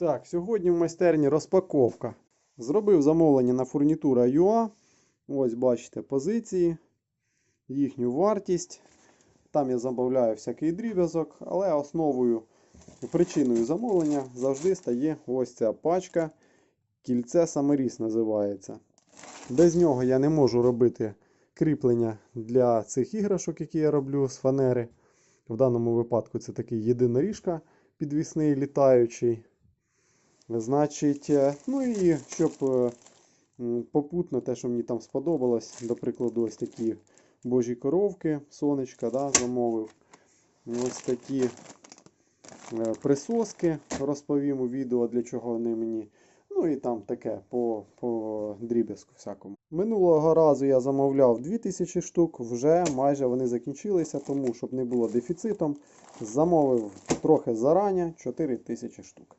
Так, сьогодні в майстерні розпаковка. Зробив замовлення на фурнітура UA. Ось бачите позиції, їхню вартість. Там я замовляю всякий дріб'язок, але основою причиною замовлення завжди стає ось ця пачка. Кільце саморіз називається. Без нього я не можу робити кріплення для цих іграшок, які я роблю з фанери. В даному випадку це такий єдиноріжка підвісний літаючий. Значить, е, ну і щоб е, попутно те, що мені там сподобалось, до прикладу, ось такі божі коровки, сонечка, да, замовив. Ось такі е, присоски, розповім у відео, для чого вони мені. Ну і там таке по, по дріб'язку всякому. Минулого разу я замовляв 2000 штук, вже майже вони закінчилися, тому щоб не було дефіцитом, замовив трохи зарані 4000 штук.